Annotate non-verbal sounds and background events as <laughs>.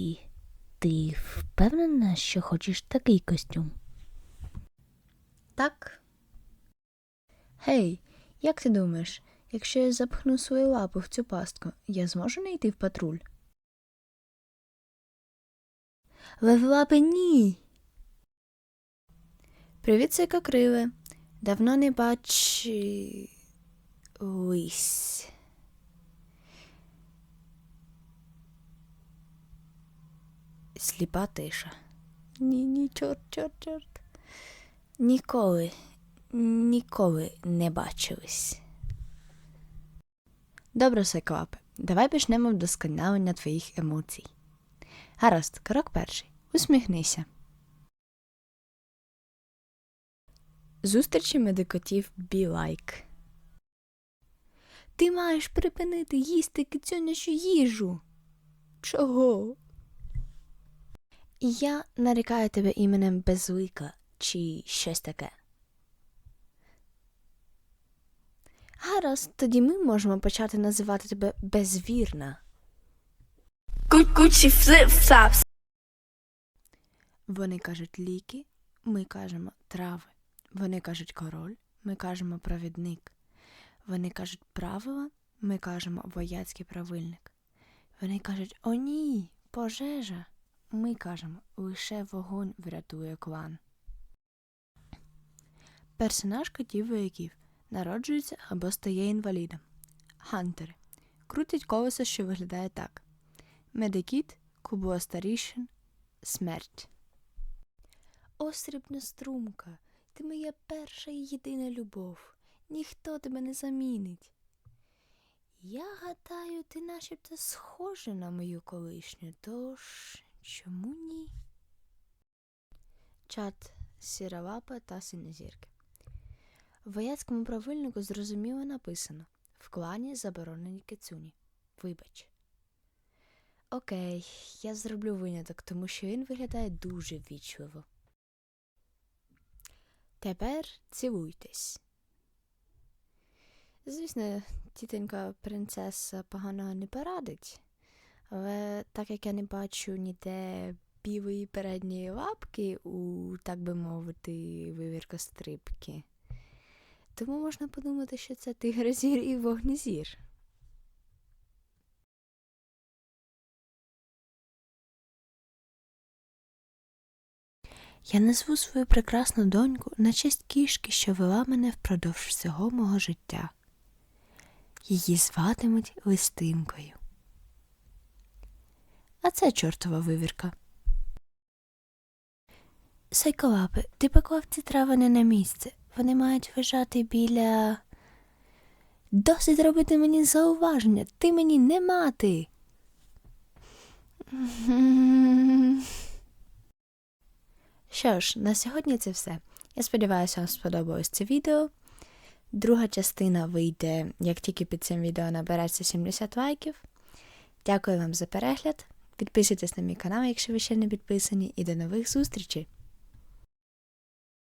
І ти впевнена, що хочеш такий костюм? Так. Гей, як ти думаєш, якщо я запхну свою лапу в цю пастку, я зможу не йти в патруль? Лапи ні. Привіт, сикокриве. Давно не бачи. Сліпа тиша. Ні, ні, чорт, чорт, чорт. Ніколи, ніколи не бачились. Добре, Сайклапе, давай почнемо вдосконалення твоїх емоцій. Гаразд, крок перший. Усміхнися. Зустрічі медикотів Be Like. Ти маєш припинити їсти кицюнячу їжу. Чого? Я нарікаю тебе іменем Безлика чи щось таке. Гаразд, тоді ми можемо почати називати тебе безвірна. Flip flops. Вони кажуть ліки, ми кажемо трави. Вони кажуть король, ми кажемо провідник. Вони кажуть правила, ми кажемо вояцький правильник. Вони кажуть о ні, пожежа. Ми кажемо лише вогонь врятує клан. Персонаж котів вояків народжується або стає інвалідом. Хантери крутять колесо, що виглядає так: Медикіт, Кубуа старішин, смерть. О, срібна струмка, ти моя перша і єдина любов. Ніхто тебе не замінить. Я гадаю, ти начебто схожа на мою колишню, тож чому ні? Чат сіролапа та синезірки. В вояцькому правильнику зрозуміло написано в клані заборонені кицюні. Вибач. Окей, я зроблю виняток, тому що він виглядає дуже ввічливо. Тепер цілуйтесь. Звісно, тітенька принцеса поганого не порадить, але так як я не бачу ніде білої передньої лапки у, так би мовити, вивірка стрибки, тому можна подумати, що це тигрозір і вогнезір. Я назву свою прекрасну доньку на честь кішки, що вела мене впродовж всього мого життя. Її зватимуть листинкою. А це чортова вивірка. Сайколапи, ти поклав ці трави не на місце. Вони мають лежати біля. Досить робити мені зауваження. Ти мені не мати. <laughs> Що ж, на сьогодні це все. Я сподіваюся, вам сподобалось це відео. Друга частина вийде, як тільки під цим відео набереться 70 лайків. Дякую вам за перегляд. Підписуйтесь на мій канал, якщо ви ще не підписані, і до нових зустрічей!